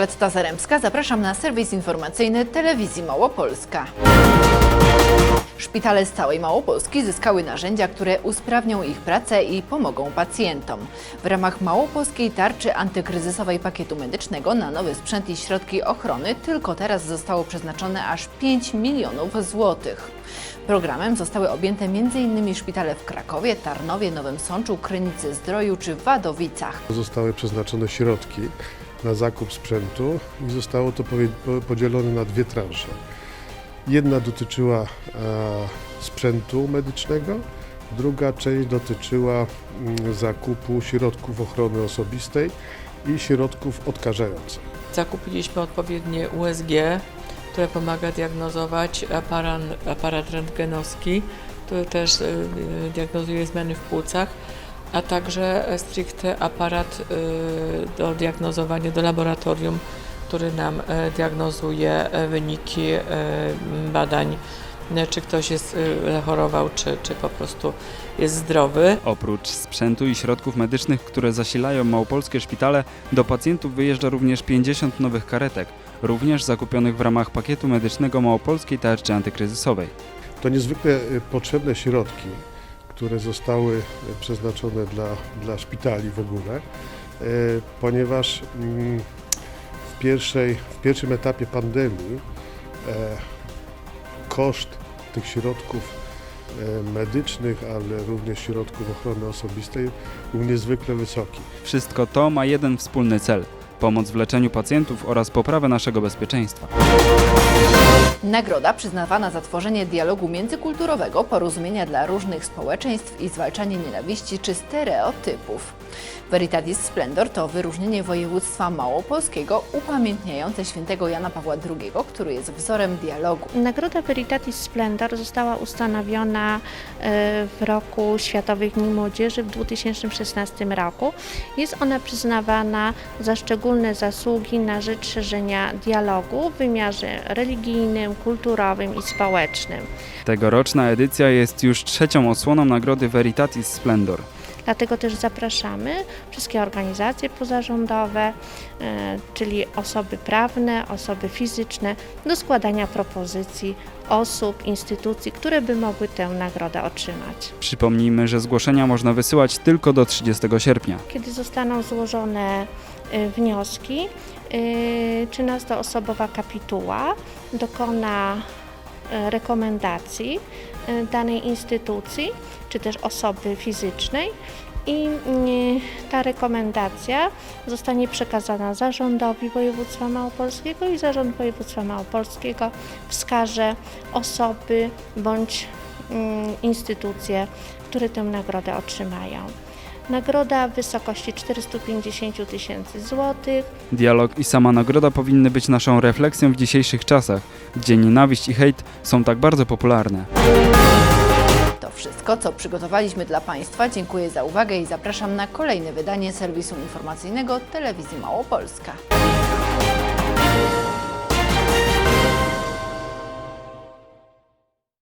Dorota Zaremska, zapraszam na serwis informacyjny Telewizji Małopolska. Szpitale z całej Małopolski zyskały narzędzia, które usprawnią ich pracę i pomogą pacjentom. W ramach Małopolskiej Tarczy Antykryzysowej Pakietu Medycznego na nowy sprzęt i środki ochrony tylko teraz zostało przeznaczone aż 5 milionów złotych. Programem zostały objęte m.in. szpitale w Krakowie, Tarnowie, Nowym Sączu, Krynicy Zdroju czy Wadowicach. Zostały przeznaczone środki na zakup sprzętu i zostało to podzielone na dwie transze. Jedna dotyczyła e, sprzętu medycznego, druga część dotyczyła mm, zakupu środków ochrony osobistej i środków odkażających. Zakupiliśmy odpowiednie USG, które pomaga diagnozować aparat, rentgenowski, który też y, y, diagnozuje zmiany w płucach, a także stricte aparat y, do diagnozowania do laboratorium, który nam e, diagnozuje e, wyniki e, badań, e, czy ktoś jest y, chorował, czy, czy po prostu jest zdrowy. Oprócz sprzętu i środków medycznych, które zasilają małopolskie szpitale, do pacjentów wyjeżdża również 50 nowych karetek, również zakupionych w ramach pakietu medycznego Małopolskiej Tarczy Antykryzysowej. To niezwykle e, potrzebne środki, które zostały e, przeznaczone dla, dla szpitali w ogóle, e, ponieważ mm, w, pierwszej, w pierwszym etapie pandemii e, koszt tych środków medycznych, ale również środków ochrony osobistej był niezwykle wysoki. Wszystko to ma jeden wspólny cel pomoc w leczeniu pacjentów oraz poprawę naszego bezpieczeństwa. Nagroda przyznawana za tworzenie dialogu międzykulturowego, porozumienia dla różnych społeczeństw i zwalczanie nienawiści czy stereotypów. Veritatis Splendor to wyróżnienie województwa małopolskiego upamiętniające świętego Jana Pawła II, który jest wzorem dialogu. Nagroda Veritatis Splendor została ustanowiona e, w roku Światowych Dni Młodzieży w 2016 roku. Jest ona przyznawana za szczególne zasługi na rzecz szerzenia dialogu w wymiarze religijnym, kulturowym i społecznym. Tegoroczna edycja jest już trzecią odsłoną nagrody Veritatis Splendor. Dlatego też zapraszamy wszystkie organizacje pozarządowe, e, czyli osoby prawne, osoby fizyczne, do składania propozycji osób, instytucji, które by mogły tę nagrodę otrzymać. Przypomnijmy, że zgłoszenia można wysyłać tylko do 30 sierpnia. Kiedy zostaną złożone e, wnioski, 13-osobowa kapituła dokona e, rekomendacji e, danej instytucji czy też osoby fizycznej i ta rekomendacja zostanie przekazana zarządowi województwa małopolskiego i zarząd województwa małopolskiego wskaże osoby bądź mm, instytucje, które tę nagrodę otrzymają. Nagroda w wysokości 450 tysięcy złotych. Dialog i sama nagroda powinny być naszą refleksją w dzisiejszych czasach, gdzie nienawiść i hejt są tak bardzo popularne. To wszystko, co przygotowaliśmy dla Państwa. Dziękuję za uwagę i zapraszam na kolejne wydanie serwisu informacyjnego Telewizji Małopolska.